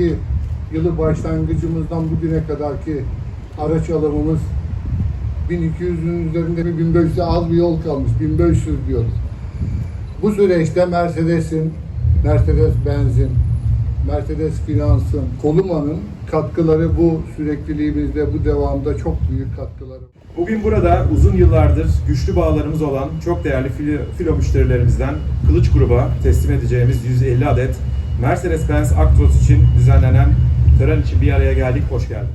...2012 yılı başlangıcımızdan bugüne kadarki araç alımımız 1200'ün üzerinde bir 1500'e az bir yol kalmış. 1500 diyoruz. Bu süreçte Mercedes'in, Mercedes-Benz'in, Mercedes Finans'ın, Koluma'nın katkıları bu sürekliliğimizde, bu devamda çok büyük katkıları. Bugün burada uzun yıllardır güçlü bağlarımız olan çok değerli filo, filo müşterilerimizden Kılıç Gruba teslim edeceğimiz 150 adet Mercedes-Benz Actros için düzenlenen tören için bir araya geldik. Hoş geldin.